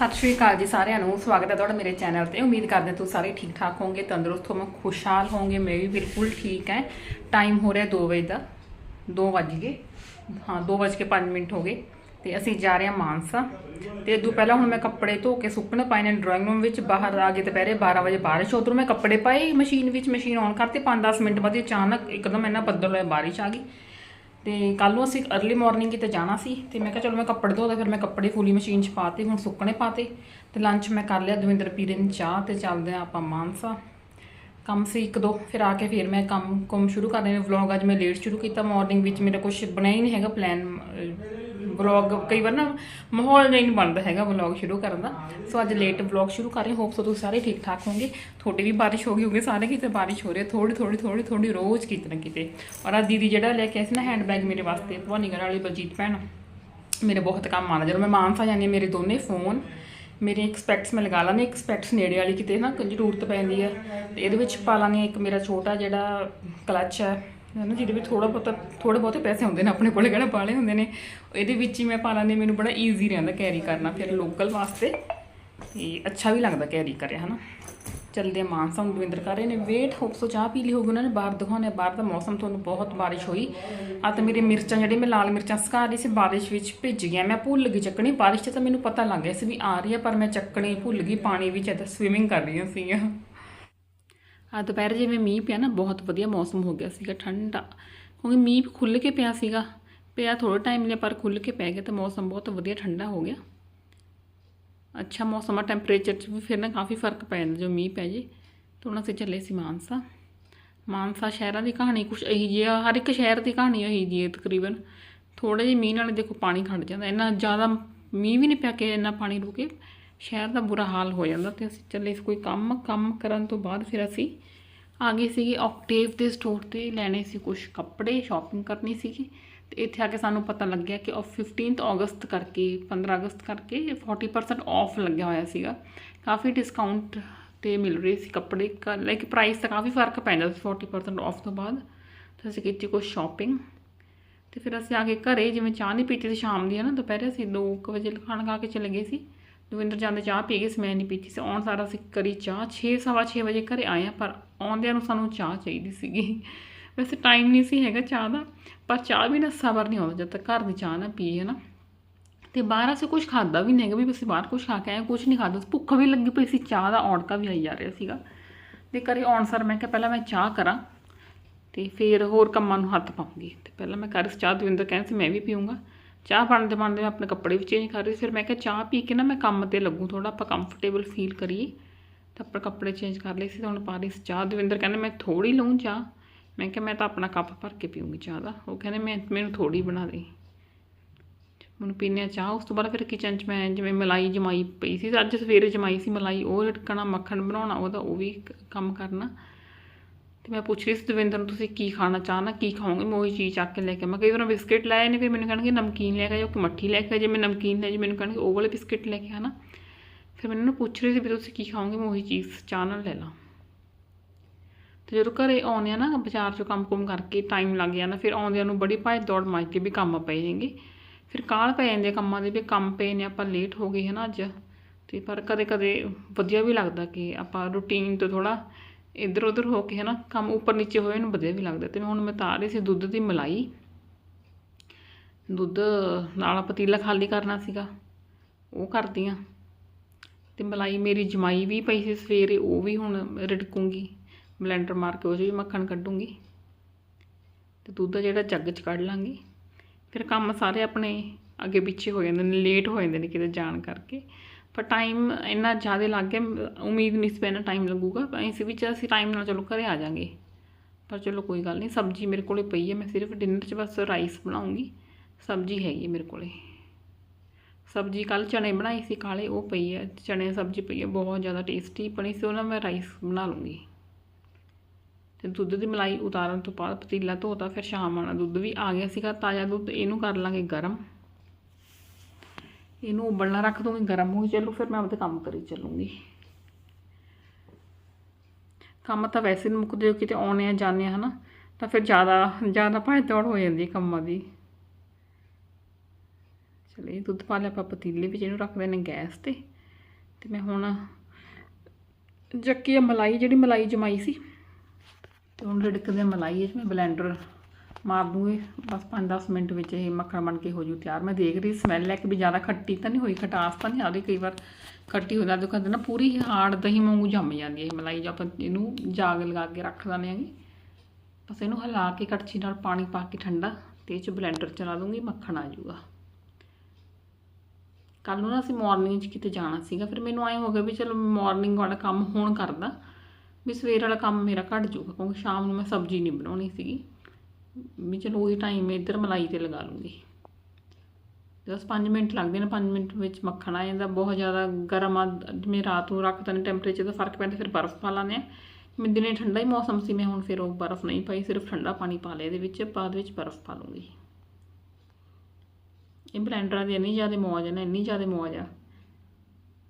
ਸਤਿ ਸ਼੍ਰੀ ਅਕਾਲ ਜੀ ਸਾਰਿਆਂ ਨੂੰ। ਸਵਾਗਤ ਹੈ ਤੁਹਾਡਾ ਮੇਰੇ ਚੈਨਲ ਤੇ। ਉਮੀਦ ਕਰਦੇ ਹਾਂ ਤੁਸੀਂ ਸਾਰੇ ਠੀਕ ਠਾਕ ਹੋਵੋਗੇ, ਤੰਦਰੁਸਤ ਹੋਵੋਗੇ, ਖੁਸ਼ਹਾਲ ਹੋਵੋਗੇ। ਮੈਂ ਵੀ ਬਿਲਕੁਲ ਠੀਕ ਹੈ। ਟਾਈਮ ਹੋ ਰਿਹਾ 2 ਵਜੇ ਦਾ। 2 ਵੱਜ ਗਏ। ਹਾਂ 2 ਵੱਜ ਕੇ 5 ਮਿੰਟ ਹੋ ਗਏ। ਤੇ ਅਸੀਂ ਜਾ ਰਹੇ ਹਾਂ ਮਾਨਸਾ। ਤੇ ਇਦੋਂ ਪਹਿਲਾਂ ਹੁਣ ਮੈਂ ਕੱਪੜੇ ਧੋ ਕੇ ਸੁੱਕਣੇ ਪਾਏ ਨੇ ਡਰਾਇੰਗ ਰੂਮ ਵਿੱਚ। ਬਾਹਰ ਆ ਗਏ ਦੁਪਹਿਰੇ 12 ਵਜੇ ਬਾਰਿਸ਼। ਉਧਰੋਂ ਮੈਂ ਕੱਪੜੇ ਪਾਏ, ਮਸ਼ੀਨ ਵਿੱਚ ਮਸ਼ੀਨ ਔਨ ਕਰਤੀ। 5-10 ਮਿੰਟ ਬਾਅਦ ਅਚਾਨਕ ਇੱਕਦਮ ਇਹਨਾਂ ਬੱਦਲ ਹੋਇਆ, ਬਾਰਿਸ਼ ਆ ਗਈ। ਤੇ ਕੱਲ ਨੂੰ ਅਸੀਂ अर्ਲੀ ਮਾਰਨਿੰਗ ਕਿਤੇ ਜਾਣਾ ਸੀ ਤੇ ਮੈਂ ਕਿਹਾ ਚਲੋ ਮੈਂ ਕੱਪੜੇ ਧੋਦਾ ਫਿਰ ਮੈਂ ਕੱਪੜੇ ਫੁੱਲੀ ਮਸ਼ੀਨ 'ਚ ਪਾਤੇ, ਹੁਣ ਸੁੱਕਣੇ ਪਾਤੇ ਤੇ ਲੰਚ ਮੈਂ ਕਰ ਲਿਆ, ਦਵਿੰਦਰ ਪੀਰੇ ਨੂੰ ਚਾਹ ਤੇ ਚੱਲਦੇ ਆ ਆਪਾਂ ਮਾਨਸਾ। ਕੰਮ ਸੀ ਇੱਕ ਦੋ, ਫਿਰ ਆ ਕੇ ਫਿਰ ਮੈਂ ਕੰਮ ਕੰਮ ਸ਼ੁਰੂ ਕਰ ਦੇਣਾ। ਵਲੌਗ ਅੱਜ ਮੈਂ ਲੇਟ ਸ਼ੁਰੂ ਕੀਤਾ ਮਾਰਨਿੰਗ ਵਿੱਚ ਮੇਰਾ ਕੁਝ ਬਣਿਆ ਹੀ ਨਹੀਂ ਹੈਗਾ ਪਲਾਨ ਵਲੌਗ ਕਈ ਵਾਰ ਨਾ ਮਾਹੌਲ ਨਹੀਂ ਬਣਦਾ ਹੈਗਾ ਵਲੌਗ ਸ਼ੁਰੂ ਕਰਨ ਦਾ। ਸੋ ਅੱਜ ਲੇਟ ਵਲੌਗ ਸ਼ੁਰੂ ਕਰ ਰਹੇ ਹੋਪ ਸੋ ਤੁਸੀਂ ਸਾਰੇ ਠੀਕ ਠਾਕ ਹੋਗੇ ਤੁਹਾਡੀ ਵੀ ਬਾਰਿਸ਼ ਹੋ ਗਈ ਹੋਗੀ ਸਾਰੇ ਕਿਤੇ ਬਾਰਿਸ਼ ਹੋ ਰਹੀ ਹੈ। ਥੋੜੀ ਥੋੜੀ ਥੋੜੀ ਥੋੜੀ ਰੋਜ਼ ਕਿਤੇ ਨਾ ਕਿਤੇ। ਔਰ ਆ ਦੀਦੀ ਜਿਹੜਾ ਲੈ ਕੇ ਆਈ ਸੀ ਨਾ ਹੈਂਡਬੈਗ ਮੇਰੇ ਵਾਸਤੇ, ਭਵਾਨੀਗੜ੍ਹ ਵਾਲੀ ਬਲਜੀਤ ਭੈਣ, ਮੇਰੇ ਬਹੁਤ ਕੰਮ ਆਉਂਦਾ। ਜਦੋਂ ਮੈਂ ਮਾਨਸਾ ਜਾਂਦੀ ਹਾਂ, ਮੇਰੇ ਦੋਨੇ ਫੋਨ ਮੇਰੇ ਇੱਕ ਸਪੈਕਟਸ ਮੈਂ ਲਗਾ ਲਾਂਗੀ, ਇੱਕ ਸਪੈਕਟਸ ਨੇੜੇ ਵਾਲੀ ਕਿਤੇ ਨਾ ਜ਼ਰੂਰਤ ਪੈਂਦੀ ਹੈ। ਤੇ ਇਹਦੇ ਵਿੱਚ ਪਾ ਲਾਂਗੇ ਇੱਕ ਮੇਰਾ ਛੋਟਾ ਜਿਹੜਾ ਕਲਚ ਹੈ। ਹੈ ਨਾ ਜਿਹਦੇ ਵਿੱਚ ਥੋੜਾ ਬਹੁਤਾ ਥੋੜੇ ਬਹੁਤੇ ਪੈਸੇ ਹੁੰਦੇ ਨੇ, ਆਪਣੇ ਕੋਲੇ ਕਿਹੜਾ ਪਾਲੇ ਹੁੰਦੇ ਨੇ ਇਹਦੇ ਵਿੱਚ ਹੀ ਮੈਂ ਪਾ ਲਾਂਗੀ ਮੈਨੂੰ ਬੜਾ ਈਜ਼ੀ ਰਹਿੰਦਾ ਕੈਰੀ ਕਰਨਾ, ਫਿਰ ਲੋਕਲ ਵਾਸਤੇ ਤੇ ਅੱਛਾ ਵੀ ਲੱਗਦਾ ਕੈਰੀ ਕਰਿਆ, ਹਨਾ। ਚੱਲਦੇ ਆ ਮਾਨਸਾ ਨੂੰ ਦਵਿੰਦਰ ਕਰ ਰਹੇ ਨੇ ਵੇਟ ਹੋਪ ਸੋ ਚਾਹ ਪੀ ਲਈ ਹੋਗੀ ਉਹਨਾਂ ਨੇ, ਬਾਹਰ ਦਿਖਾਉਣੇ ਬਾਹਰ ਦਾ ਮੌਸਮ, ਤੁਹਾਨੂੰ ਬਹੁਤ ਬਾਰਿਸ਼ ਹੋਈ। ਆ ਤੇ ਮੇਰੇ ਮਿਰਚਾਂ ਜਿਹੜੇ ਮੈਂ ਲਾਲ ਮਿਰਚਾਂ ਸੁਕਾ ਰਹੀ ਸੀ, ਬਾਰਿਸ਼ ਵਿੱਚ ਭਿੱਜ ਗਿਆ ਮੈਂ ਭੁੱਲ ਗਈ ਚੱਕਣੀ, ਬਾਰਿਸ਼ 'ਚ ਤਾਂ ਮੈਨੂੰ ਪਤਾ ਲੱਗ ਗਿਆ ਸੀ ਵੀ ਆ ਰਹੀ ਹੈ, ਪਰ ਮੈਂ ਚੱਕਣੀ ਭੁੱਲ ਗਈ, ਪਾਣੀ ਵਿੱਚ ਇੱਥੇ ਸਵਿਮਿੰਗ ਕਰ ਰਹੀਆਂ ਸੀਗੀਆਂ। ਆ ਦੁਪਹਿਰ ਜਿਵੇਂ ਮੀਂਹ ਪਿਆ ਨਾ, ਬਹੁਤ ਵਧੀਆ ਮੌਸਮ ਹੋ ਗਿਆ ਸੀਗਾ, ਠੰਡਾ। ਕਿਉਂਕਿ ਮੀਂਹ ਖੁੱਲ ਕੇ ਪਿਆ ਸੀਗਾ। ਪਿਆ ਥੋੜਾ ਟਾਈਮ ਲਈ ਪਰ ਖੁੱਲ ਕੇ ਪੈ ਗਿਆ ਤਾਂ ਮੌਸਮ ਬਹੁਤ ਵਧੀਆ ਠੰਡਾ ਹੋ ਗਿਆ। ਅੱਛਾ ਮੌਸਮ ਆ ਟੈਂਪਰੇਚਰ 'ਚ ਵੀ ਫਿਰ ਨਾ ਕਾਫੀ ਫ਼ਰਕ ਪੈ ਜਾਂਦਾ ਜੋ ਮੀਂਹ ਪੈ ਜੇ। ਤਾਂ ਹੁਣ ਅਸੀਂ ਚੱਲੇ ਸੀ ਮਾਨਸਾ। ਮਾਨਸਾ ਸ਼ਹਿਰਾਂ ਦੀ ਕਹਾਣੀ ਕੁਝ ਇਹੀ ਜਿਹੀ ਆ, ਹਰ ਇੱਕ ਸ਼ਹਿਰ ਦੀ ਕਹਾਣੀ ਇਹੀ ਜਿਹੀ ਹੈ ਤਕਰੀਬਨ। ਥੋੜੇ ਜਿਹੇ ਮੀਂਹ ਨਾਲ ਦੇਖੋ ਪਾਣੀ ਖੜ ਜਾਂਦਾ। ਇੰਨਾ ਜ਼ਿਆਦਾ ਮੀਂਹ ਵੀ ਨਹੀਂ ਪਿਆ ਕਿ ਇੰਨਾ ਪਾਣੀ ਰੁਕੇ। ਸ਼ਹਿਰ ਦਾ ਬੁਰਾ ਹਾਲ ਹੋ ਜਾਂਦਾ ਤੇ ਅਸੀਂ ਚੱਲੇ ਸੀ ਕੋਈ ਕੰਮ ਕੰਮ ਕਰਨ ਤੋਂ ਬਾਅਦ ਫਿਰ ਅਸੀਂ ਆ ਗਏ ਸੀਗੇ ਆਕਟੇਵ ਦੇ ਸਟੋਰ ਤੇ, ਲੈਣੇ ਸੀ ਕੁਝ ਕੱਪੜੇ ਸ਼ਾਪਿੰਗ ਕਰਨੀ ਸੀਗੀ ਤੇ ਇੱਥੇ ਆ ਕੇ ਸਾਨੂੰ ਪਤਾ ਲੱਗਿਆ ਕਿ ਉਹ 15th ਅਗਸਤ ਕਰਕੇ 15 ਅਗਸਤ ਕਰਕੇ 40% ਆਫ ਲੱਗਿਆ ਹੋਇਆ ਸੀਗਾ। ਕਾਫੀ ਡਿਸਕਾਊਂਟ ਤੇ ਮਿਲ ਰਹੇ ਸੀ ਕੱਪੜੇ ਲਾਈਕ ਪ੍ਰਾਈਸ ਤਾਂ ਕਾਫੀ ਫ਼ਰਕ ਪੈਂਦਾ ਸੀ 40% ਆਫ ਤੋਂ ਬਾਅਦ। ਤੇ ਅਸੀਂ ਕੀਤੀ ਕੁਝ ਸ਼ਾਪਿੰਗ ਤੇ ਫਿਰ ਅਸੀਂ ਆ ਕੇ ਘਰੇ, ਜਿਵੇਂ ਚਾਹ ਨਹੀਂ ਪੀਤੀ ਸੀ ਸ਼ਾਮ ਦੀ ਹੈ ਨਾ ਦੁਪਹਿਰੇ ਅਸੀਂ 2 ਵਜੇ ਖਾਣ ਖਾ ਕੇ ਚਲੇ ਗਏ ਸੀ। ਦਵਿੰਦਰ ਜਾਂਦੇ ਚਾਹ ਪੀ ਗਏ ਸੀ ਮੈਂ ਨਹੀਂ ਪੀਤੀ ਸੀ, ਆਉਣ ਸਾਰਾ ਅਸੀਂ ਕਰੀ ਚਾਹ 6 ਸਵਾ 6 ਵਜੇ ਘਰੇ ਆਏ ਆ ਪਰ ਆਉਂਦਿਆਂ ਨੂੰ ਸਾਨੂੰ ਚਾਹ ਚਾਹੀਦੀ ਸੀਗੀ। ਵੈਸੇ ਟਾਈਮ ਨਹੀਂ ਸੀ ਹੈਗਾ ਚਾਹ ਦਾ, ਪਰ ਚਾਹ ਵੀ ਨਾ ਸਬਰ ਨਹੀਂ ਆਉਂਦਾ ਜਦ ਤੱਕ ਘਰ ਦੀ ਚਾਹ ਨਾ ਪੀਏ ਨਾ ਤੇ ਬਾਹਰ ਅਸੀਂ ਕੁਝ ਖਾਦਾ ਵੀ ਨਹੀਂ ਹੈਗਾ, ਵੀ ਅਸੀਂ ਬਾਹਰ ਕੁਝ ਖਾ ਕੇ ਆਏ ਕੁਝ ਨਹੀਂ ਖਾਦਾ ਭੁੱਖ ਵੀ ਲੱਗੀ ਪਈ ਸੀ, ਚਾਹ ਦਾ ਔੜਕਾ ਵੀ ਆਈ ਜਾ ਰਿਹਾ ਸੀਗਾ। ਤੇ ਘਰੇ ਆਉਣ ਸਰ ਮੈਂ ਕਿਹਾ, ਪਹਿਲਾਂ ਮੈਂ ਚਾਹ ਕਰਾਂ। ਤੇ ਫਿਰ ਹੋਰ ਕੰਮਾਂ ਨੂੰ ਹੱਥ ਪਾਉਂਗੀ ਤੇ ਪਹਿਲਾਂ ਮੈਂ ਕਰ ਚਾਹ ਦਵਿੰਦਰ ਕਹਿੰਦੇ ਸੀ, ਮੈਂ ਵੀ ਪੀਊਂਗਾ। ਚਾਹ ਬਣਦੇ ਬਣਦੇ ਮੈਂ ਆਪਣੇ ਕੱਪੜੇ ਵੀ ਚੇਂਜ ਕਰ ਰਹੀ ਸੀ, ਫਿਰ ਮੈਂ ਕਿਹਾ ਚਾਹ ਪੀ ਕੇ ਨਾ ਮੈਂ ਕੰਮ ਤੇ ਲੱਗੂ ਥੋੜਾ ਆਪਾਂ ਕੰਫਰਟੇਬਲ ਫੀਲ ਕਰੀਏ। ਤਾਂ ਆਪਾਂ ਕੱਪੜੇ ਚੇਂਜ ਕਰ ਲਏ ਸੀ, ਤਾਂ ਹੁਣ ਪਾ ਰਹੀ ਸੀ ਚਾਹ। ਦਵਿੰਦਰ ਕਹਿੰਦੇ ਮੈਂ ਥੋੜੀ ਲਊਂ ਚਾਹ। ਮੈਂ ਕਿਹਾ ਮੈਂ ਤਾਂ ਆਪਣਾ ਕੱਪ ਭਰ ਕੇ ਪੀਊਂਗੀ ਚਾਹ ਦਾ। ਉਹ ਕਹਿੰਦੇ ਮੈਂ, ਮੈਨੂੰ ਥੋੜੀ ਬਣਾ ਦੇ। ਮੈਨੂੰ ਪੀਨੇ ਚਾਹ। ਉਸ ਤੋਂ ਬਾਅਦ ਫਿਰ ਕਿਚਨ 'ਚ ਮੈਂ ਜਿਵੇਂ ਮਲਾਈ ਜਮਾਈ ਪਈ ਸੀ, ਅੱਜ ਸਵੇਰੇ ਜਮਾਈ ਸੀ ਮਲਾਈ, ਉਹ ਲਟਕਣਾ, ਮੱਖਣ ਬਣਾਉਣਾ, ਉਹਦਾ ਉਹ ਵੀ ਕੰਮ ਕਰਨਾ। ਤੇ ਮੈਂ ਪੁੱਛ ਰਹੀ ਸੀ, ਦਵਿੰਦਰ ਨੂੰ ਤੁਸੀਂ ਕੀ ਖਾਣਾ ਚਾਹਨਾ ਕੀ ਖਾਓਗੇ? ਮੈਂ ਉਹੀ ਚੀਜ਼ ਚੱਕ ਕੇ ਲੈ ਕੇ ਮੈਂ ਕਈ ਵਾਰ ਬਿਸਕਟ ਲੈ ਨੇ, ਫਿਰ ਮੈਨੂੰ ਕਹਿਣਗੇ, ਨਮਕੀਨ ਲੈ ਕੇ ਆਇਓ ਕਿ ਮੱਠੀ ਲੈ ਕੇ ਜੇ ਮੈਂ ਨਮਕੀਨ ਲੈ ਜੇ ਮੈਨੂੰ ਕਹਿਣਗੇ, ਉਹ ਵਾਲੇ ਬਿਸਕਟ ਲੈ ਕੇ ਆਣਾ ਫਿਰ ਮੈਨੂੰ ਨਾ ਪੁੱਛ ਰਹੀ ਸੀ ਵੀ ਤੁਸੀਂ ਕੀ ਖਾਓਗੇ, ਮੈਂ ਉਹੀ ਚੀਜ਼ ਚਾਹ ਨਾਲ ਲੈ ਲਾਂ। ਤੇ ਜਦੋਂ ਘਰੇ ਆਉਂਦੇ ਆ ਨਾ, ਬਾਜ਼ਾਰ 'ਚੋਂ ਕੰਮ-ਕੁਮ ਕਰਕੇ ਟਾਈਮ ਲੱਗ ਜਾਂਦਾ, ਫਿਰ ਆਉਂਦਿਆਂ ਨੂੰ ਬੜੀ ਭਾਈ ਦੌੜ ਮਾਰ ਕੇ ਵੀ ਕੰਮ ਪਏ ਹੈਗੇ ਫਿਰ ਕਾਲ ਪੈ ਜਾਂਦੇ ਕੰਮਾਂ ਦੇ ਵੀ, ਕੰਮ ਪਏ ਨੇ, ਆਪਾਂ ਲੇਟ ਹੋ ਗਏ ਹੈ ਨਾ ਅੱਜ। ਤੇ ਪਰ ਕਦੇ-ਕਦੇ ਵਧੀਆ ਵੀ ਲੱਗਦਾ ਕਿ ਆਪਾਂ ਰੂਟੀਨ ਤੋਂ ਥੋੜਾ ਇੱਧਰ ਉੱਧਰ ਹੋ ਕੇ ਹੈ ਨਾ ਕੰਮ ਉੱਪਰ ਨੀਚੇ ਹੋਏ ਨੂੰ ਵਧੀਆ ਵੀ ਲੱਗਦਾ। ਤੇ ਹੁਣ ਮੈਂ ਤਾਰ ਰਹੀ ਸੀ ਦੁੱਧ ਦੀ ਮਲਾਈ। ਦੁੱਧ ਨਾਲ ਪਤੀਲਾ ਖਾਲੀ ਕਰਨਾ ਸੀਗਾ। ਉਹ ਕਰਦੀ ਆ ਤੇ ਮਲਾਈ ਮੇਰੀ ਜਮਾਈ ਵੀ ਪਈ ਸੀ ਸਵੇਰੇ, ਉਹ ਵੀ ਹੁਣ ਰਿੜਕੂੰਗੀ। ਬਲੈਂਡਰ ਮਾਰ ਕੇ ਉਹ 'ਚ ਵੀ ਮੱਖਣ ਕੱਢੂੰਗੀ। ਤੇ ਦੁੱਧ ਜਿਹੜਾ ਜੱਗ 'ਚ ਕੱਢ ਲਾਂਗੀ। ਫਿਰ ਕੰਮ ਸਾਰੇ ਆਪਣੇ ਅੱਗੇ ਪਿੱਛੇ ਹੋ ਜਾਂਦੇ ਨੇ, ਲੇਟ ਹੋ ਜਾਂਦੇ ਨੇ ਕਿਤੇ ਜਾਣ ਕਰਕੇ। ਪਰ ਟਾਈਮ ਇੰਨਾ ਜ਼ਿਆਦਾ ਲੱਗ ਗਿਆ, ਉਮੀਦ ਨਹੀਂ ਸੀ ਪੈਣਾ ਟਾਈਮ ਲੱਗੂਗਾ। ਇਸ ਵਿੱਚ ਅਸੀਂ ਟਾਈਮ ਨਾਲ ਚਲੋ ਘਰੇ ਆ ਜਾਾਂਗੇ। ਪਰ ਚਲੋ ਕੋਈ ਗੱਲ ਨਹੀਂ, ਸਬਜ਼ੀ ਮੇਰੇ ਕੋਲੇ ਪਈ ਹੈ, ਮੈਂ ਸਿਰਫ ਡਿਨਰ 'ਚ ਬਸ ਰਾਈਸ ਬਣਾਉਂਗੀ। ਸਬਜ਼ੀ ਹੈਗੀ ਮੇਰੇ ਕੋਲੇ। ਸਬਜ਼ੀ ਕੱਲ ਚਣੇ ਬਣਾਈ ਸੀ, ਕਾਲੇ ਉਹ ਪਈ ਹੈ ਚਣੇ ਸਬਜ਼ੀ ਪਈ ਹੈ, ਬਹੁਤ ਜ਼ਿਆਦਾ ਟੇਸਟੀ ਬਣੀ ਸੀ ਉਹਨਾਂ ਮੈਂ ਰਾਈਸ ਬਣਾ ਲੂੰਗੀ। ਤੇ ਦੁੱਧ ਦੀ ਮਲਾਈ ਉਤਾਰਨ ਤੋਂ ਬਾਅਦ ਪਤੀਲਾ ਧੋਤਾ, ਫਿਰ ਸ਼ਾਮ ਆਣਾ ਦੁੱਧ ਵੀ ਆ ਗਿਆ ਸੀਗਾ, ਤਾਜ਼ਾ ਦੁੱਧ ਇਹਨੂੰ ਕਰ ਲਾਂਗੇ ਗਰਮ। ਇਹਨੂੰ ਉਬਲਣਾ ਰੱਖ ਦੂੰਗੀ, ਗਰਮ ਹੋ ਚੱਲੂ, ਫਿਰ ਮੈਂ ਆਪਦੇ ਕੰਮ ਕਰੀ ਚੱਲੂੰਗੀ। ਕੰਮ ਤਾਂ ਵੈਸੇ ਨਹੀਂ ਮੁੱਕਦੇ ਜੋ ਕਿਤੇ ਆਉਣੇ ਆ, ਜਾਂਦੇ ਆ, ਹਨਾ? ਤਾਂ ਫਿਰ ਜ਼ਿਆਦਾ ਜ਼ਿਆਦਾ ਭਾਈ ਦੌੜ ਹੋ ਜਾਂਦੀ ਕੰਮਾਂ ਦੀ। ਚਲੇ ਦੁੱਧ ਪਾ ਲਿਆ ਆਪਾਂ ਪਤੀਲੇ ਵਿੱਚ, ਇਹਨੂੰ ਰੱਖ ਦੇਣੇ ਗੈਸ ਤੇ। ਤੇ ਮੈਂ ਹੁਣ ਜੱਕੀ ਆ ਮਲਾਈ, ਜਿਹੜੀ ਮਲਾਈ ਜਮਾਈ ਸੀ। ਤੇ ਹੁਣ ਰਿੜਕਦੇ ਮਲਾਈ ਵਿੱਚ ਮੈਂ ਬਲੈਂਡਰ ਮਾਰ ਦੂੰਗੀ। ਬਸ 5-10 ਮਿੰਟ ਵਿੱਚ ਇਹ ਮੱਖਣ ਬਣ ਕੇ ਹੋ ਜੂ ਤਿਆਰ। ਮੈਂ ਦੇਖ ਰਹੀ ਸਮੈਲ ਹੈ ਕਿ ਵੀ ਜ਼ਿਆਦਾ ਖੱਟੀ ਤਾਂ ਨਹੀਂ ਹੋਈ, ਖਟਾਸ ਤਾਂ ਨਹੀਂ ਆ ਰਹੀ ਕਈ ਵਾਰ। ਖੱਟੀ ਹੋ ਜਾਂਦੀ, ਕਹਿੰਦੇ ਨਾ ਪੂਰੀ ਹਾਰਡ ਦਹੀਂ ਵਾਂਗੂ ਜੰਮ ਜਾਂਦੀ ਹੈ ਇਹ ਮਲਾਈ, ਜੇ ਆਪਾਂ ਇਹਨੂੰ ਜਾਗ ਲਗਾ ਕੇ ਰੱਖ ਦਿੰਦੇ ਆਂਗੇ ਬਸ ਇਹਨੂੰ ਹਿਲਾ ਕੇ ਕੜਛੀ ਨਾਲ ਪਾਣੀ ਪਾ ਕੇ ਠੰਡਾ ਤੇ ਇਹ ਚ ਬਲੈਂਡਰ ਚਲਾ ਦੂੰਗੀ, ਮੱਖਣ ਆ ਜੂਗਾ ਕੱਲ ਨੂੰ ਨਾ ਅਸੀਂ ਮਾਰਨਿੰਗ 'ਚ ਕਿਤੇ ਜਾਣਾ ਸੀਗਾ, ਫਿਰ ਮੈਨੂੰ ਐਂ ਹੋ ਗਿਆ ਵੀ ਚਲੋ ਮਾਰਨਿੰਗ ਵਾਲਾ ਕੰਮ ਹੁਣ ਕਰਦਾ। ਵੀ ਸਵੇਰ ਵਾਲਾ ਕੰਮ ਮੇਰਾ ਘੱਟ ਜੂਗਾ ਕਿਉਂਕਿ ਸ਼ਾਮ ਨੂੰ ਮੈਂ ਸਬਜ਼ੀ ਨਹੀਂ ਬਣਾਉਣੀ ਸੀਗੀ। ਵੀ ਚਲੋ ਉਹੀ ਟਾਈਮ ਇੱਧਰ ਮਲਾਈ ਤੇ ਲਗਾ ਲੂੰਗੀ। ਬਸ 5 ਮਿੰਟ ਲੱਗਦੇ ਨੇ 5 ਮਿੰਟ ਵਿੱਚ ਮੱਖਣ ਆ ਜਾਂਦਾ, ਬਹੁਤ ਜ਼ਿਆਦਾ ਗਰਮ ਆ, ਜਿਵੇਂ ਰਾਤ ਨੂੰ ਰੱਖਦੇ ਨੇ ਟੈਂਪਰੇਚਰ ਦਾ ਫ਼ਰਕ ਪੈਂਦਾ, ਫਿਰ ਬਰਫ਼ ਪਾ ਲਾਉਂਦੇ ਆ। ਮੈਂ ਦਿਨੇ ਠੰਡਾ ਹੀ ਮੌਸਮ ਸੀ, ਮੈਂ ਹੁਣ ਫਿਰ ਉਹ ਬਰਫ਼ ਨਹੀਂ ਪਾਈ, ਸਿਰਫ ਠੰਡਾ ਪਾਣੀ ਪਾ ਲਿਆ, ਇਹਦੇ ਵਿੱਚ ਬਾਅਦ ਵਿੱਚ ਬਰਫ਼ ਪਾ ਲੂੰਗੀ। ਇਹ ਬਲੈਂਡਰਾਂ ਦੀ ਇੰਨੀ ਜ਼ਿਆਦਾ ਮੌਜ ਹੈ ਨਾ, ਇੰਨੀ ਜ਼ਿਆਦਾ ਮੌਜ ਆ।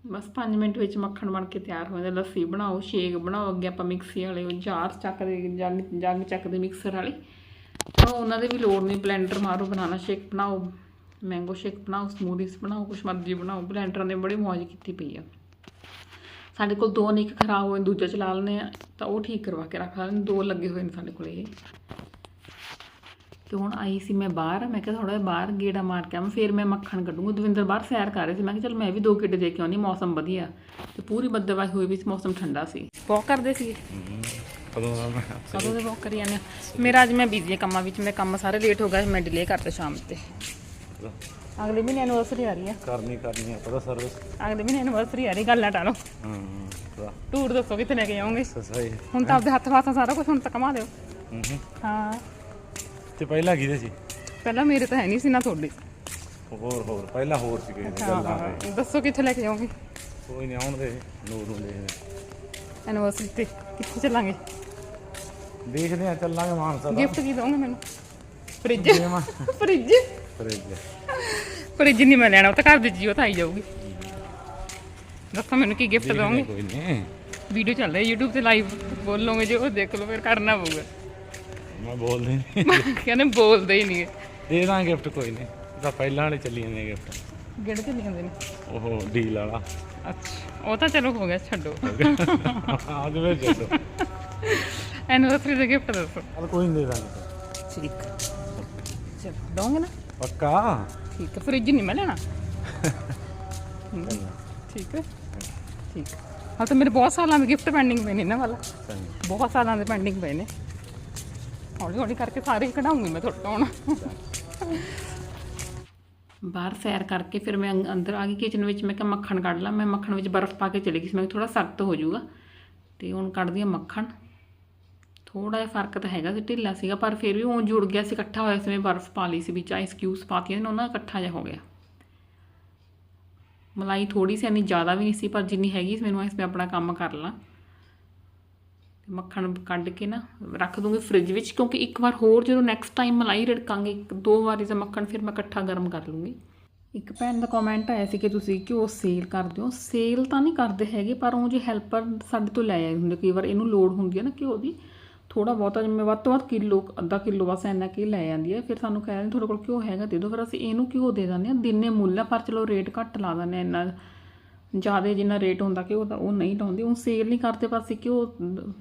ਬਸ 5 ਮਿੰਟ ਵਿੱਚ ਮੱਖਣ ਬਣ ਕੇ ਤਿਆਰ ਹੋ ਜਾਂਦਾ, ਲੱਸੀ ਬਣਾਓ, ਸ਼ੇਕ ਬਣਾਓ, ਅੱਗੇ ਆਪਾਂ ਮਿਕਸੀ ਵਾਲੇ ਉਹ ਜਾਰ ਚੱਕਦੇ, ਜੰਗ ਜੰਗ ਚੱਕਦੇ ਮਿਕਸਰ ਵਾਲੀ। ਚਲੋ ਉਹਨਾਂ ਦੇ ਵੀ ਲੋੜ ਨਹੀਂ ਬਲੈਂਡਰ ਮਾਰੋ ਬਨਾਨਾ ਸ਼ੇਕ ਬਣਾਓ ਮੈਂਗੋ ਸ਼ੇਕ ਬਣਾਓ ਸਮੂਦੀਸ ਬਣਾਓ, ਕੁਛ ਮਰਜ਼ੀ ਬਣਾਓ ਬਲੈਂਡਰਾਂ ਨੇ ਬੜੀ ਮੌਜ ਕੀਤੀ ਪਈ ਆ। ਸਾਡੇ ਕੋਲ ਦੋ ਨੇ, ਇੱਕ ਖਰਾਬ ਹੋਏ, ਦੂਜਾ ਚਲਾ ਲੈਂਦੇ ਆ, ਤਾਂ ਉਹ ਠੀਕ ਕਰਵਾ ਕੇ ਰੱਖ ਲੈਂਦੇ, ਦੋ ਲੱਗੇ ਹੋਏ ਨੇ ਸਾਡੇ ਕੋਲ ਇਹ। ਤੇ ਹੁਣ ਆਈ ਸੀ ਮੈਂ ਬਾਹਰ, ਮੈਂ ਕਿਹਾ ਥੋੜਾ ਜਿਹਾ ਬਾਹਰ ਗੇੜਾ ਮਾਰ ਕੇ ਆਵਾਂ, ਫਿਰ ਮੈਂ ਮੱਖਣ ਕੱਢੂੰਗੀ। ਦਵਿੰਦਰ ਬਾਹਰ ਸੈਰ ਕਰ ਰਹੇ ਸੀ, ਮੈਂ ਕਿਹਾ ਚਲ ਮੈਂ ਵੀ ਦੋ ਗੇੜੇ ਦੇ ਕੇ ਆਉਣੀ ਮੌਸਮ ਵਧੀਆ। ਤੇ ਪੂਰੀ ਬੱਦਲਵਾਈ ਹੋਈ ਵੀ ਸੀ, ਮੌਸਮ ਠੰਡਾ ਸੀ। ਬਹੁਤ ਕਰਦੇ ਸੀ। ਕਦੋਂ ਕਦੋਂ ਦੇ ਕਰੀ ਜਾਂਦੇ। ਮੇਰਾ ਅੱਜ ਮੈਂ ਬਿਜ਼ੀ ਕੰਮਾਂ ਵਿੱਚ ਮੇਰੇ ਕੰਮ ਸਾਰੇ ਲੇਟ ਹੋ ਗਏ ਮੈਂ ਡਿਲੇ ਕਰਤੇ ਸ਼ਾਮ ਤੇ। ਅਗਲੇ ਮਹੀਨੇ ਐਨਵਰਸਰੀ ਆ ਰਹੀ ਹੈ ਕਰਨੀ ਕਰਨੀ ਆ ਪਤਾ ਸਰਵਿਸ ਅਗਲੇ ਮਹੀਨੇ ਐਨਵਰਸਰੀ ਆ ਰਹੀ ਗੱਲ ਨਾ ਟਾਲੋ। ਹੂੰ ਟੂਰ ਦੱਸੋ ਕਿੱਥੇ ਲੈ ਕੇ ਜਾਓਗੇ ਸਹੀ ਹੁਣ ਤਾਂ ਆਪਦੇ ਹੱਥ ਵਾਸਾ ਸਾਰਾ ਕੁਝ ਹੁਣ ਤਾਂ ਕਮਾ ਲਿਓ। ਹੂੰ। ਤੇ ਪਹਿਲਾਂ ਕਿਹਦੇ ਸੀ? ਪਹਿਲਾਂ ਮੇਰੇ ਤਾਂ ਹੈ ਨਹੀਂ ਸੀ ਨਾ ਤੁਹਾਡੇ। ਹੋਰ ਹੋਰ ਪਹਿਲਾਂ ਹੋਰ ਸੀ ਕਿਸੇ ਗੱਲਾਂ ਦੱਸੋ ਕਿੱਥੇ ਲੈ ਕੇ ਜਾਓਗੇ ਕੋਈ ਨਹੀਂ ਆਉਣ ਦੇ ਨੂਰ ਨੂੰ ਦੇਖਦੇ ਐਨਵਰਸਰੀ ਤੇ ਕਿੱਥੇ ਚੱਲਾਂਗੇ? ਦੇਖਦੇ ਆ ਚੱਲਾਂਗੇ ਮਾਨਸਾ ਦਾ ਗਿਫਟ ਕੀ ਦੋਗੇ ਮੈਨੂੰ? ਫ੍ਰਿਜ ਫ੍ਰਿਜ ਫਰਿੱਜ ਫ੍ਰਿਜ ਨਹੀਂ ਮੈਂ ਲੈਣਾ ਉਹ ਤਾਂ ਘਰ ਦੀ ਉਹ ਤਾਂ ਆਈ ਜਾਊਗੀ। ਦੱਸੋ ਮੈਨੂੰ ਕੀ ਗਿਫਟ ਦੋਗੇ ਕੋਈ ਨਹੀਂ। ਵੀਡੀਓ ਚੱਲ ਰਹੀ YouTube ਤੇ ਲਾਈਵ ਬੋਲੋਗੇ ਜੇ ਉਹ ਦੇਖ ਲਓ ਫਿਰ ਕਰਨਾ ਪਊਗਾ। ਮੈਂ ਬੋਲਦੇ ਨਹੀਂ ਕਹਿੰਦੇ ਬੋਲਦੇ ਹੀ ਨਹੀਂ। ਦੇ ਦਾਂ ਗਿਫਟ ਕੋਈ ਨਹੀਂ ਤਾਂ ਪਹਿਲਾਂ ਵਾਲੇ ਚੱਲੀ ਜਾਂਦੇ ਗਿਫਟ ਗਿੜ ਕੇ ਜਾਂਦੇ ਨੇ? ਉਹ ਡੀਲ ਵਾਲਾ। ਅੱਛਾ ਉਹ ਤਾਂ ਚਲੋ ਹੋ ਗਿਆ ਛੱਡੋ। ਆਜ ਵਿੱਚ ਚੱਲੋ ਐਨਵਰਸਰੀ ਦਾ ਗਿਫਟ ਦੱਸੋ। ਚੱਲ ਕੋਈ ਨਹੀਂ ਦੇ ਦਾਂਗੇ ਠੀਕ। ਚਲੋ ਦੋਗੇ ਨਾ। ਪੱਕਾ? ਠੀਕ ਹੈ ਫ੍ਰਿਜ ਨਹੀਂ ਮੈਂ ਲੈਣਾ। ਹਮ, ਠੀਕ ਹੈ। ਠੀਕ। ਹਾਂ ਤਾਂ ਮੇਰੇ ਬਹੁਤ ਸਾਲਾਂ ਦੇ ਗਿਫਟ ਪੈਂਡਿੰਗ ਪਏ ਨੇ ਇਹਨਾਂ ਵਾਲਾ। ਚੰਗਾ। ਬਹੁਤ ਸਾਲਾਂ ਦੇ ਪੈਂਡਿੰਗ ਪਏ ਨੇ। ਹੌਲੀ ਹੌਲੀ ਕਰਕੇ ਸਾਰੇ ਹੀ ਕਢਾਉਂਗੀ ਮੈਂ ਤੁਹਾਡੇ ਤੋਂ ਹੁਣ। ਬਾਹਰ ਸੈਰ ਕਰਕੇ ਫਿਰ ਮੈਂ ਅੰਗ- ਅੰਦਰ ਆ ਗਈ ਕਿਚਨ ਵਿੱਚ, ਮੈਂ ਕਿਹਾ ਮੱਖਣ ਕੱਢ ਲਾਂ। ਮੈਂ ਮੱਖਣ ਵਿੱਚ ਬਰਫ਼ ਪਾ ਕੇ ਚਲੀ ਗਈ ਸੀ। ਮੈਂ ਥੋੜਾ ਸਖਤ ਹੋ ਜਾਊਗਾ। ਤੇ ਹੁਣ ਕੱਢਦੀ ਹਾਂ ਮੱਖਣ। ਥੋੜਾ ਜਿਹਾ ਫ਼ਰਕ ਤਾਂ ਹੈਗਾ ਸੀ, ਢਿੱਲਾ ਸੀਗਾ, ਪਰ ਫਿਰ ਵੀ ਉਹ ਜੁੜ ਗਿਆ ਸੀ। ਇਕੱਠਾ ਹੋਇਆ ਸੀ, ਮੈਂ ਬਰਫ਼ ਪਾ ਲਈ ਸੀ ਵਿੱਚ ਆਈਸ ਕਿਊਬਸ ਪਾਤੀਆਂ ਨੇ ਉਹਨਾਂ ਦਾ ਇਕੱਠਾ ਜਿਹਾ ਹੋ ਗਿਆ। ਮਲਾਈ ਥੋੜੀ ਸੀ, ਇੰਨੀ ਜ਼ਿਆਦਾ ਵੀ ਨਹੀਂ ਸੀ, ਪਰ ਜਿੰਨੀ ਹੈਗੀ ਸੀ, ਮੈਨੂੰ ਇਸ ਮੈਂ ਆਪਣਾ ਕੰਮ ਕਰ ਲਾਂ। ਮੱਖਣ ਕੱਢ ਕੇ ਨਾ ਰੱਖ ਦੂੰਗੀ ਫ੍ਰਿਜ ਵਿੱਚ, ਕਿਉਂਕਿ ਇੱਕ ਵਾਰ ਹੋਰ ਜਦੋਂ ਨੈਕਸਟ ਟਾਈਮ ਮਲਾਈ ਰੜਕਾਂਗੇ, ਇੱਕ ਦੋ ਵਾਰੀ ਦਾ ਮੱਖਣ ਫਿਰ ਮੈਂ ਇਕੱਠਾ ਗਰਮ ਕਰ ਲੂੰਗੀ। ਇੱਕ ਭੈਣ ਦਾ ਕਮੈਂਟ ਆਇਆ ਸੀ ਕਿ ਤੁਸੀਂ ਘਿਓ ਸੇਲ ਕਰਦੇ ਹੋ। ਸੇਲ ਤਾਂ ਨਹੀਂ ਕਰਦੇ ਹੈਗੇ, ਪਰ ਉਹ ਜੇ ਹੈਲਪਰ ਸਾਡੇ ਤੋਂ ਲੈ ਆਏ ਹੁੰਦੇ, ਕਈ ਵਾਰ ਇਹਨੂੰ ਲੋੜ ਹੁੰਦੀ ਹੈ ਨਾ ਘਿਓ ਦੀ। ਥੋੜਾ ਬਹੁਤਾ ਜਿਵੇਂ ਵੱਧ ਤੋਂ ਵੱਧ ਕਿਲੋ, ਅੱਧਾ ਕਿਲੋ ਬਸ ਇੰਨਾ ਕੀ ਲੈ ਜਾਂਦੀ ਹੈ। ਫਿਰ ਸਾਨੂੰ ਕਹਿੰਦੇ ਤੁਹਾਡੇ ਕੋਲ ਘਿਓ ਹੈਗਾ, ਦੇ ਦਿਓ। ਫਿਰ ਅਸੀਂ ਇਹਨੂੰ ਘਿਓ ਦੇ ਦਿੰਦੇ ਹਾਂ। ਦਿਨੇ ਮੁੱਲ ਆ, ਪਰ ਚਲੋ ਰੇਟ ਘੱਟ ਲਾ ਦਿੰਦੇ ਹਾਂ ਇੰਨਾ। ਜ਼ਿਆਦਾ ਜਿੰਨਾ ਰੇਟ ਹੁੰਦਾ ਕਿ ਉਹਦਾ ਉਹ ਨਹੀਂ ਲਾਉਂਦੇ, ਉਹ ਸੇਲ ਨਹੀਂ ਕਰਦੇ ਪਾਸੇ ਕਿ ਉਹ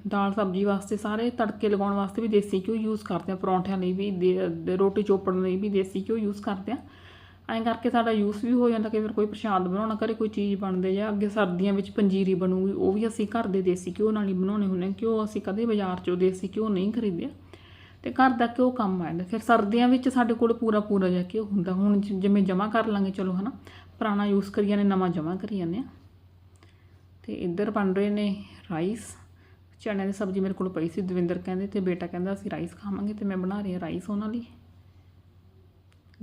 ਦਾਲ ਸਬਜ਼ੀ ਵਾਸਤੇ ਸਾਰੇ ਤੜਕੇ ਲਗਾਉਣ ਵਾਸਤੇ ਵੀ ਦੇਸੀ ਘਿਓ ਯੂਜ਼ ਕਰਦੇ ਆ, ਪਰੌਂਠਿਆਂ ਲਈ ਵੀ, ਦੇ- ਰੋਟੀ ਚੋਪੜਨ ਲਈ ਵੀ ਦੇਸੀ ਘਿਓ ਯੂਜ਼ ਕਰਦੇ ਆ। ਐਂ ਕਰਕੇ ਸਾਡਾ ਯੂਜ਼ ਵੀ ਹੋ ਜਾਂਦਾ ਕਿ ਫਿਰ ਕੋਈ ਪ੍ਰਸ਼ਾਦ ਬਣਾਉਣਾ ਕਰੇ ਕੋਈ ਚੀਜ਼ ਬਣਦੇ ਜਾਂ ਅੱਗੇ ਸਰਦੀਆਂ ਵਿੱਚ ਪੰਜੀਰੀ ਬਣੂਗੀ, ਉਹ ਵੀ ਅਸੀਂ ਘਰ ਦੇ ਦੇਸੀ ਘਿਓ ਨਾਲ ਹੀ ਬਣਾਉਣੇ ਹੁੰਦੇ ਹਾਂ ਘਿਓ ਅਸੀਂ ਕਦੇ ਬਾਜ਼ਾਰ 'ਚੋਂ ਦੇਸੀ ਘਿਓ ਨਹੀਂ ਖਰੀਦਿਆ। ਤੇ ਘਰ ਦਾ ਘਿਓ ਕੰਮ ਆ ਜਾਂਦਾ। ਫਿਰ ਸਰਦੀਆਂ ਵਿੱਚ ਸਾਡੇ ਕੋਲ ਪੂਰਾ ਪੂਰਾ ਜਿਹਾ ਘਿਓ ਹੁੰਦਾ, ਹੁਣ ਜਿਵੇਂ ਜਮਾ ਕਰ ਲਾਂਗੇ, ਚਲੋ ਹਨਾ ਪੁਰਾਣਾ ਯੂਜ਼ ਕਰੀ ਜਾਂਦੇ ਨਵਾਂ ਜਮਾ ਕਰੀ ਜਾਂਦੇ ਆ। ਤੇ ਇੱਧਰ ਬਣ ਰਹੇ ਨੇ ਰਾਈਸ ਚਣਿਆਂ ਦੀ ਸਬਜ਼ੀ ਮੇਰੇ ਕੋਲ ਪਈ ਸੀ, ਦਵਿੰਦਰ ਕਹਿੰਦੇ ਤੇ ਬੇਟਾ ਕਹਿੰਦਾ ਅਸੀਂ ਰਾਈਸ ਖਾਵਾਂਗੇ ਤੇ ਮੈਂ ਬਣਾ ਰਹੀ ਹਾਂ ਰਾਈਸ ਉਹਨਾਂ ਲਈ।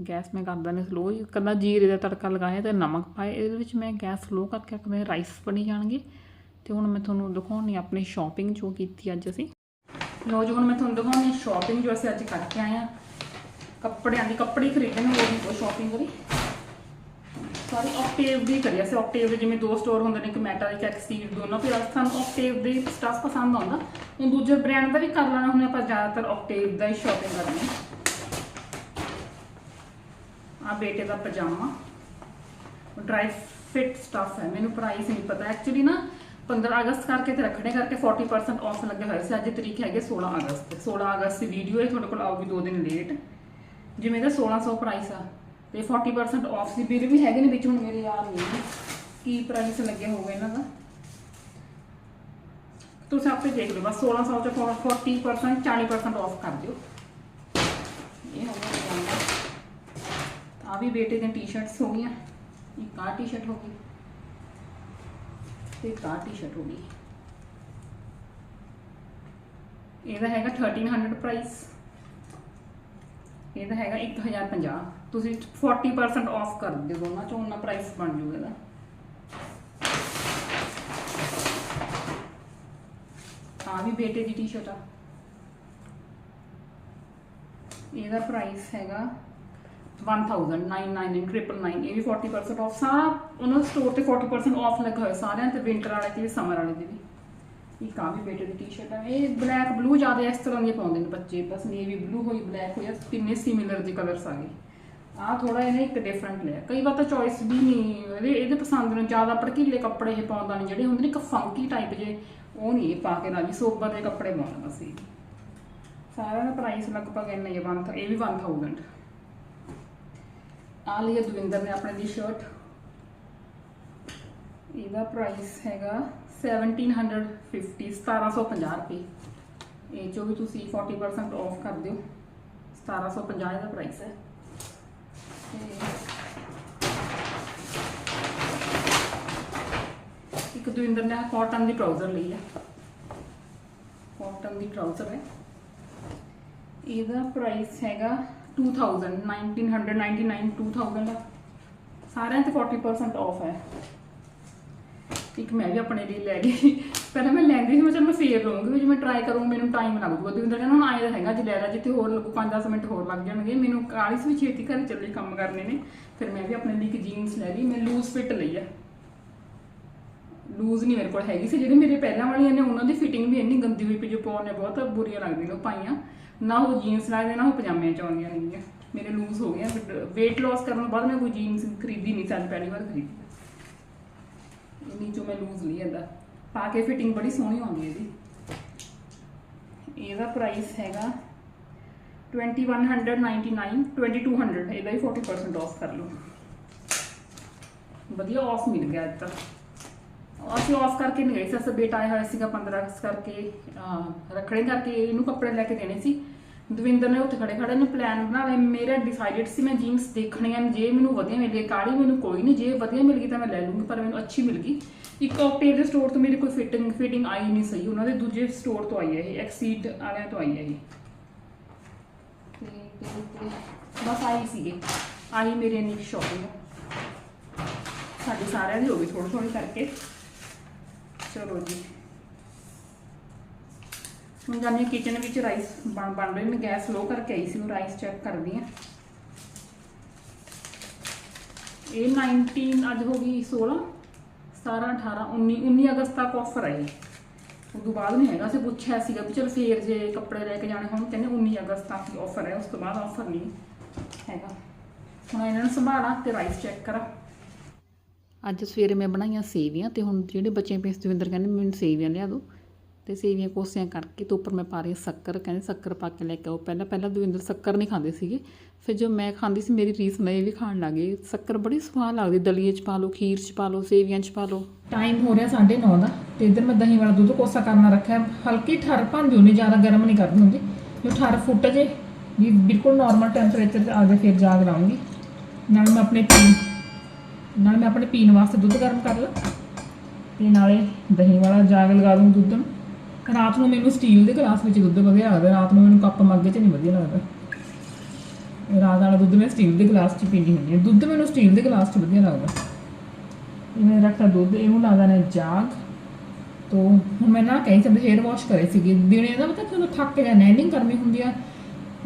ਗੈਸ ਮੈਂ ਕਰਦਾ ਨੇ ਸਲੋ ਹੀ, ਕਹਿੰਦਾ ਜੀਰੇ ਦਾ ਤੜਕਾ ਲਗਾਇਆ ਤੇ ਨਮਕ ਪਾਇਆ, ਇਹਦੇ ਵਿੱਚ ਮੈਂ ਗੈਸ ਸਲੋ ਕਰਕੇ ਆਪਣੇ ਰਾਈਸ ਬਣੀ ਜਾਣਗੇ। ਤੇ ਹੁਣ ਮੈਂ ਤੁਹਾਨੂੰ ਦਿਖਾਉਣੀ ਆਪਣੀ ਸ਼ਾਪਿੰਗ ਜੋ ਕੀਤੀ ਅੱਜ ਅਸੀਂ। ਲੋ ਜੀ, ਹੁਣ ਮੈਂ ਤੁਹਾਨੂੰ ਦਿਖਾਉਣੀ ਸ਼ਾਪਿੰਗ ਜੋ ਅਸੀਂ ਅੱਜ ਕਰਕੇ ਆਏ ਆ ਕੱਪੜਿਆਂ ਦੀ ਕੱਪੜੇ ਖਰੀਦਣੇ ਹੋਰ ਨਹੀਂ ਸ਼ਾਪਿੰਗ ਕਰੀ। ਸਾਰੀ ਆਕਟੇਵ ਦੀ ਕਰੀ ਅਸੀਂ ਆਕਟੇਵ ਦੇ ਜਿਵੇਂ ਦੋ ਸਟੋਰ ਹੁੰਦੇ ਨੇ, ਇੱਕ ਮੈਟਾ ਇੱਕ ਐਕਸੀਡ ਦੋਨੋਂ, ਫਿਰ ਅਸੀਂ ਸਾਨੂੰ ਆਕਟੇਵ ਦੇ ਸਟਾਫ ਪਸੰਦ ਆਉਂਦਾ। ਹੁਣ ਦੂਜੇ ਬ੍ਰਾਂਡ ਦਾ ਵੀ ਕਰ ਲੈਣਾ, ਹੁਣ ਆਪਾਂ ਜ਼ਿਆਦਾਤਰ ਆਕਟੇਵ ਦਾ ਹੀ ਸ਼ਾਪਿੰਗ ਕਰਨੀ ਆ ਬੇਟੇ ਦਾ ਪਜਾਮਾ। ਡਰਾਈ ਫਿਟ ਸਟਫ ਹੈ। ਮੈਨੂੰ ਪ੍ਰਾਈਸ ਨਹੀਂ ਪਤਾ। ਐਕਚੁਅਲੀ ਨਾ 15 ਅਗਸਤ ਕਰਕੇ ਤੇ ਰੱਖਣੇ ਕਰਕੇ 40% ਆਫ ਲੱਗੇ ਹੋਏ ਸੀ। ਅੱਜ ਤਰੀਕ ਹੈਗੇ 16 ਅਗਸਤ। 16 ਅਗਸਤ ਦੀ ਵੀਡੀਓ ਹੈ। ਤੁਹਾਡੇ ਕੋਲ ਆਊਗੀ 2 ਦਿਨ ਲੇਟ ਜਿਵੇਂ ਦਾ 1600 ਪ੍ਰਾਈਸ ਆ। ਤੇ 40% ਆਫ ਸੀ। ਬਿੱਲ ਵੀ ਹੈਗੇ ਨੇ ਵਿੱਚ, ਹੁਣ ਮੇਰੇ ਯਾਦ ਨਹੀਂ ਕੀ ਪ੍ਰਾਈਸ ਲੱਗੇ ਹੋਵੇ ਇਹਨਾਂ ਦਾ? ਤੁਸੀਂ ਆਪੇ ਦੇਖ ਲਓ, ਬਸ 1600 ਚ 40% 40% ਆਫ ਕਰ ਦਿਓ। ਇਹ ਹੋ ਗਿਆ ਆ ਵੀ ਬੇਟੇ ਦੀਆਂ ਟੀ-ਸ਼ਰਟਸ ਹੋ ਗਈਆਂ। ਇੱਕ ਆਹ ਟੀ-ਸ਼ਰਟ ਹੋ ਗਈ। ਤੇ ਇੱਕ ਆਹ ਟੀ-ਸ਼ਰਟ ਹੋ ਗਈ। ਇਹਦਾ ਹੈਗਾ 1300 ਪ੍ਰਾਈਸ ਇਹਦਾ ਹੈਗਾ 1050 ਤੁਸੀਂ 40% ਆਫ ਕਰ ਦਿਓ ਦੋਨਾਂ ਚੋਂ ਉਹਨਾਂ ਪ੍ਰਾਈਸ ਬਣ ਜੂਗਾ ਇਹਦਾ। ਆ ਵੀ ਬੇਟੇ ਦੀ ਟੀ-ਸ਼ਰਟ ਆ। ਇਹਦਾ ਪ੍ਰਾਈਸ ਹੈਗਾ 1999 ਇਹ ਵੀ 40% ਆਫ ਸਾਰਾ ਉਹਨਾਂ ਸਟੋਰ ਤੇ 40% ਆਫ ਲੱਗਾ ਹੋਇਆ, ਸਾਰਿਆਂ ਤੇ ਵਿੰਟਰ ਵਾਲੇ ਤੇ ਵੀ ਸਮਰ ਵਾਲੇ ਤੇ ਵੀ। ਇਹ ਕਾਫੀ ਬੇਟੇ ਦੀ ਟੀ-ਸ਼ਰਟ ਆ। ਇਹ ਬਲੈਕ ਬਲੂ ਜ਼ਿਆਦਾ ਇਸ ਤਰ੍ਹਾਂ ਦੀਆਂ ਪਾਉਂਦੇ ਨੇ ਬੱਚੇ। ਬਸ ਨੇਵੀ ਬਲੂ ਹੋਈ ਬਲੈਕ ਹੋਇਆ ਤਿੰਨੇ ਸਿਮਿਲਰ ਦੇ ਕਲਰਸ ਆ ਗਏ। ਆ ਥੋੜਾ ਇਹਨੇ ਇੱਕ ਡਿਫਰੈਂਟ ਲਿਆ ਕਈ ਵਾਰ ਤਾਂ ਚੋਇਸ ਵੀ ਨਹੀਂ, ਇਹਦੇ ਇਹਦੇ ਪਸੰਦ ਨੂੰ ਜ਼ਿਆਦਾ ਭੜਕੀਲੇ ਕੱਪੜੇ ਇਹ ਪਾਉਂਦਾ ਨਹੀਂ ਜਿਹੜੇ ਹੁੰਦੇ ਨੇ ਇੱਕ ਫੰਕੀ ਟਾਈਪ ਜੇ ਉਹ ਨਹੀਂ ਇਹ ਪਾ ਕੇ ਰਾਜੀ। ਸੋਬਰ ਦੇ ਕੱਪੜੇ ਪਾਉਂਦਾ ਸੀ। ਸਾਰਿਆਂ ਦਾ ਪ੍ਰਾਈਸ ਲਗਭਗ ਇੰਨਾ ਹੀ 1000 ਇਹ ਵੀ 1000 ਆ ਲਈ ਦਵਿੰਦਰ ਨੇ ਆਪਣੇ ਦੀ ਸ਼ਰਟ ਇਹਦਾ ਪ੍ਰਾਈਸ ਹੈਗਾ 1750 1750 ਰੁਪਏ। ਇਹ ਚੋਂ ਵੀ ਤੁਸੀਂ 40% ਆਫ ਕਰ ਦਿਓ। 1750 ਦਾ ਪ੍ਰਾਈਸ ਹੈ। ਇੱਕ ਦਵਿੰਦਰ ਨੇ ਕਾਟਨ ਦੀ ਟਰਾਊਜ਼ਰ ਲਈ ਆ। ਕਾਟਨ ਦੀ ਟਰਾਊਜ਼ਰ ਹੈ ਇਹਦਾ ਪ੍ਰਾਈਸ ਹੈਗਾ 2000 1999 2000 ਦਾ ਸਾਰਿਆਂ ਤੇ 40% ਆਫ ਹੈ। ਇੱਕ ਮੈਂ ਵੀ ਆਪਣੇ ਲਈ ਲੈ ਗਈ। ਪਹਿਲਾਂ ਮੈਂ ਲੈਂਦੀ ਸੀ, ਮੈਂ ਚਲ ਮੈਂ ਫੇਰ ਲਵਾਂਗੀ ਵੀ ਜੇ ਮੈਂ ਟਰਾਈ ਕਰੂੰ, ਮੈਨੂੰ ਟਾਈਮ ਲੱਗੂਗਾ ਤੇ ਉਹਨਾਂ ਨੂੰ ਆਏ ਹੈਗਾ, ਜੇ ਜਿੱਥੇ ਹੋਰ ਲੱਗੂ 5-10 ਮਿੰਟ ਹੋਰ ਲੱਗ ਜਾਣਗੇ। ਮੈਨੂੰ ਕਾਲੀ ਵੀ ਛੇਤੀ ਘਰ ਚੱਲੇ ਕੰਮ ਕਰਨੇ ਨੇ। ਫਿਰ ਮੈਂ ਵੀ ਆਪਣੇ ਲਈ ਇੱਕ ਜੀਨਸ ਲੈ ਲਈ, ਮੈਂ ਲੂਜ਼ ਫਿਟ ਲਈ ਆ। ਲੂਜ਼ ਨਹੀਂ ਮੇਰੇ ਕੋਲ ਹੈਗੀ ਸੀ, ਜਿਹੜੇ ਮੇਰੇ ਪਹਿਲਾਂ ਵਾਲੀਆਂ ਨੇ, ਉਹਨਾਂ ਦੀ ਫਿਟਿੰਗ ਵੀ ਇੰਨੀ ਗੰਦੀ ਹੋਈ ਪਈ, ਜੋ ਪਾਉਣੇ ਬਹੁਤ ਬੁਰੀਆਂ ਲੱਗਦੀਆਂ ਨੇ, ਉਹ ਪਾਈਆਂ। ਨਾ ਉਹ ਜੀਨਸ ਲੱਗਦੇ ਨਾ ਉਹ ਪਜਾਮੇ ਚ ਆਉਂਦੀਆਂ ਨੇਗੀਆਂ। ਮੇਰੇ ਲੂਜ਼ ਹੋ ਗਿਆ weight loss ਕਰਨ ਤੋਂ ਬਾਅਦ ਮੈਂ ਕੋਈ ਜੀਨਸ ਖਰੀਦੀ ਨਹੀਂ ਸੀ ਪਹਿਲੀ ਵਾਰ ਖਰੀਦੀ। ਇੰਨੀ ਨੀਚੋਂ ਮੈਂ ਲੂਜ਼ ਲਈ ਇਹਦਾ ਪਾ ਕੇ ਫਿਟਿੰਗ ਬੜੀ ਸੋਹਣੀ ਆਉਂਦੀ ਹੈ ਇਹਦੀ ਇਹਦਾ ਪ੍ਰਾਈਸ ਹੈਗਾ 2199 2200 ਇਹਦਾ ਹੀ 40% ਆਫ ਕਰ ਲਓ। ਵਧੀਆ ਆਫ ਮਿਲ ਗਿਆ ਅੱਜ ਤਾਂ। ਅਸੀਂ ਆਫ ਕਰਕੇ ਨਹੀਂ ਗਏ ਸੀ ਅਸਾਂ ਬੇਟਾ ਆਇਆ ਹੋਇਆ ਸੀਗਾ 15 ਅਗਸਤ ਕਰਕੇ ਅਹ, ਰੱਖੜੇ ਕਰਕੇ ਇਹਨੂੰ ਕੱਪੜੇ ਲੈ ਕੇ ਦੇਣੇ ਸੀ। ਦਵਿੰਦਰ ਨੇ ਉੱਥੇ ਖੜੇ ਖੜੇ ਨੇ ਪਲਾਨ ਬਣਾ ਲਿਆ ਮੇਰਾ ਡਿਸਾਈਡਡ ਸੀ ਮੈਂ ਜੀਨਸ ਦੇਖਣੀਆਂ ਨੇ, ਜੇ ਮੈਨੂੰ ਵਧੀਆ ਮਿਲ ਗਈ, ਕਾਲੀ ਮੈਨੂੰ ਕੋਈ ਨਹੀਂ ਜੇ ਵਧੀਆ ਮਿਲ ਗਈ ਤਾਂ ਮੈਂ ਲੈ ਲੂੰਗੀ, ਪਰ ਮੈਨੂੰ ਅੱਛੀ ਮਿਲ ਗਈ। ਇੱਕ ਓਕਟੇਵ ਦੇ ਸਟੋਰ ਤੋਂ ਮੇਰੀ ਕੋਈ ਫਿਟਿੰਗ ਫਿਟਿੰਗ ਆਈ ਨਹੀਂ ਸਹੀ, ਉਹਨਾਂ ਦੇ ਦੂਜੇ ਸਟੋਰ ਤੋਂ ਆਈ ਹੈ ਇਹ ਐਕਸੀਡ ਵਾਲਿਆਂ ਤੋਂ ਆਈ ਹੈ ਇਹ। ਤੇ ਬਸ ਆਈ ਸੀਗੇ, ਆਹੀ ਮੇਰੇ ਨਿਕ ਸ਼ੋਪਿੰਗ ਸਾਡੀ ਸਾਰਿਆਂ ਦੀ ਹੋ ਗਈ ਥੋੜੀ ਥੋੜੀ ਕਰਕੇ। ਚਲੋ ਜੀ। ਹੁਣ ਜਾਨੀ ਕਿਚਨ ਵਿੱਚ ਰਾਈਸ ਬਣ ਬਣ ਰਹੀ, ਮੈਂ ਗੈਸ ਲੋ ਕਰਕੇ ਆਈ ਸੀ ਉਹ ਰਾਈਸ ਚੈੱਕ ਕਰਦੀ ਆ ਇਹ 19 ਅੱਜ ਹੋ ਗਈ 16 17 18 19 19 ਅਗਸਤ ਤੱਕ ਆਫਰ ਹੈ ਇਹ। ਤੋਂ ਬਾਅਦ ਨਹੀਂ ਹੈਗਾ, ਅਸੀਂ ਪੁੱਛਿਆ ਸੀਗਾ ਵੀ ਚਲ ਫੇਰ ਜੇ ਕੱਪੜੇ ਲੈ ਕੇ ਜਾਣੇ ਹੋਣ, ਕਹਿੰਦੇ 19 ਅਗਸਤ ਤੱਕ ਹੀ ਆਫਰ ਹੈ ਉਸ ਤੋਂ ਬਾਅਦ ਆਫਰ ਨਹੀਂ ਹੈਗਾ। ਹੁਣ ਇਹਨਾਂ ਨੂੰ ਸੰਭਾਲਾ ਤੇ ਰਾਈਸ ਚੈੱਕ ਕਰਾਂ। ਅੱਜ ਸਵੇਰੇ ਮੈਂ ਬਣਾਈਆਂ ਸੇਵੀਆਂ ਤੇ ਹੁਣ ਜਿਹੜੇ ਬੱਚੇ ਪੇਸ ਦਵਿੰਦਰ ਕਹਿੰਦੇ ਮੈਨੂੰ ਸੇਵੀਆਂ ਲਿਆ ਦਿਓ। ਤੇ ਸੇਵੀਆਂ ਕੋਸਿਆਂ ਕਰਕੇ ਤੇ ਉੱਪਰ ਮੈਂ ਪਾ ਰਹੀ ਹਾਂ ਸ਼ੱਕਰ, ਕਹਿੰਦੇ ਸ਼ੱਕਰ ਪਾ ਕੇ ਲੈ ਕੇ ਆਓ। ਪਹਿਲਾਂ ਪਹਿਲਾਂ ਦਵਿੰਦਰ ਸ਼ੱਕਰ ਨਹੀਂ ਖਾਂਦੇ ਸੀਗੇ। ਫਿਰ ਜੋ ਮੈਂ ਖਾਂਦੀ ਸੀ, ਮੇਰੀ ਰੀਸ ਨਾਲ ਇਹ ਵੀ ਖਾਣ ਲੱਗੇ ਸ਼ੱਕਰ ਬੜੀ ਸਵਾਦ ਲੱਗਦੀ, ਦਲੀਏ 'ਚ ਪਾ ਲਓ, ਖੀਰ 'ਚ ਪਾ ਲਓ, ਸੇਵੀਆਂ 'ਚ ਪਾ ਲਓ। ਟਾਈਮ ਹੋ ਰਿਹਾ 9:30 ਦਾ ਤੇ ਇੱਧਰ ਮੈਂ ਦਹੀਂ ਵਾਲਾ ਦੁੱਧ ਕੋਸਾ ਕਰਨਾ ਰੱਖਿਆ। ਹਲਕੀ ਠਰ ਭਾਂਦੀ ਉਹਨੇ ਜ਼ਿਆਦਾ ਗਰਮ ਨਹੀਂ ਕਰਨੀ ਹੁੰਦੀ ਜੋ ਠਰ ਫੁੱਟ ਜੇ, ਵੀ ਬਿਲਕੁਲ ਨਾਰਮਲ ਟੈਂਪਰੇਚਰ ਤੇ ਆ ਜਾਏ ਫਿਰ ਜਾਗ ਲਾਉਂਗੀ। ਨਾਲ ਮੈਂ ਆਪਣੇ ਪੀਣ, ਨਾਲ ਮੈਂ ਆਪਣੇ ਪੀਣ ਵਾਸਤੇ ਦੁੱਧ ਗਰਮ ਕਰ ਲਾਂ। ਤੇ ਨਾਲੇ ਦਹੀਂ ਵਾਲਾ ਜਾਗ ਲਗਾ ਦੂੰ ਦੁੱਧ ਨੂੰ। ਰਾਤ ਨੂੰ ਮੈਨੂੰ ਸਟੀਲ ਦੇ ਗਲਾਸ ਵਿੱਚ ਦੁੱਧ ਵਧੀਆ ਲੱਗਦਾ ਰਾਤ ਨੂੰ ਮੈਨੂੰ ਕੱਪ ਮੱਗੇ 'ਚ ਨਹੀਂ ਵਧੀਆ ਲੱਗਦਾ। ਰਾਤ ਵਾਲਾ ਦੁੱਧ ਮੈਂ ਸਟੀਲ ਦੇ ਗਲਾਸ 'ਚ ਪੀਣੀ ਹੁੰਦੀ ਹਾਂ। ਦੁੱਧ ਮੈਨੂੰ ਸਟੀਲ ਦੇ ਗਲਾਸ 'ਚ ਵਧੀਆ ਲੱਗਦਾ। ਇਹ ਮੈਂ ਰੱਖਤਾ ਦੁੱਧ, ਇਹਨੂੰ ਲਾਦਾ ਨੇ ਜਾਗ। ਤੋ ਹੁਣ ਮੈਂ ਨਾ ਕਹੀ ਸਭ ਹੇਅਰ ਵਾਸ਼ ਕਰੇ ਸੀਗੇ। ਦਿਨੇ ਦਾ ਮਤਲਬ ਜਦੋਂ ਥੱਕ ਜਾਂਦਾ ਇੰਨੀ ਗਰਮੀ ਹੁੰਦੀ ਆ।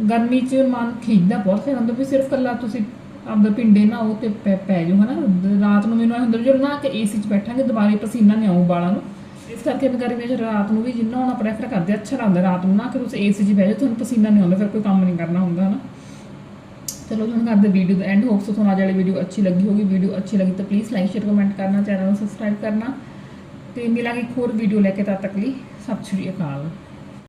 ਗਰਮੀ 'ਚ ਮਨ ਖਿੱਚਦਾ ਬਹੁਤ, ਫਿਰ ਹੁੰਦਾ ਵੀ ਸਿਰਫ ਕੱਲਾ ਤੁਸੀਂ ਆਪਦਾ ਪਿੰਡੇ ਨਾ ਉਹ ਤੇ ਪੈ ਪੈ ਜਾਓ ਹਨਾ ਰਾਤ ਨੂੰ ਮੈਨੂੰ ਇਹ ਹੁੰਦਾ ਵੀ ਜਦੋਂ ਨਾ ਕਿ ਏਸੀ 'ਚ ਬੈਠਾਂਗੇ, ਦੁਬਾਰੇ ਪਸੀਨਾ ਨਹੀਂ ਆਊ ਵਾਲਾਂ ਨੂੰ। ਇਸ ਕਰਕੇ ਮੈਂ ਗਰਮੀਆਂ 'ਚ ਰਾਤ ਨੂੰ ਵੀ ਜਿੰਨਾ ਹੋਣਾ ਪ੍ਰੈਫਰ ਕਰਦੇ ਅੱਛਾ ਲੱਗਦਾ ਰਾਤ ਨੂੰ ਨਾ ਕਿ ਤੁਸੀਂ ਏਸੀ 'ਚ ਬਹਿ ਜਾਓ, ਤੁਹਾਨੂੰ ਪਸੀਨਾ ਨਹੀਂ ਆਉਂਦਾ, ਫਿਰ ਕੋਈ ਕੰਮ ਨਹੀਂ ਕਰਨਾ ਹੁੰਦਾ, ਹਨਾ। ਚਲੋ, ਤੁਹਾਨੂੰ ਕਰਦੇ ਵੀਡੀਓ ਦਾ ਐਂਡ ਹੋਪਸ ਤੁਹਾਨੂੰ ਅੱਜ ਵਾਲੀ ਵੀਡੀਓ ਅੱਛੀ ਲੱਗੀ ਹੋਗੀ ਵੀਡੀਓ ਅੱਛੀ ਲੱਗੀ ਤਾਂ ਪਲੀਜ਼ ਲਾਈਕ ਸ਼ੇਅਰ ਕਮੈਂਟ ਕਰਨਾ ਚੈਨਲ ਨੂੰ ਸਬਸਕ੍ਰਾਈਬ ਕਰਨਾ। ਤੇ ਮਿਲਾਂਗੇ ਇੱਕ ਹੋਰ ਵੀਡੀਓ ਲੈ ਕੇ ਤਦ ਤੱਕ ਲਈ। ਸਤਿ ਸ਼੍ਰੀ ਅਕਾਲ।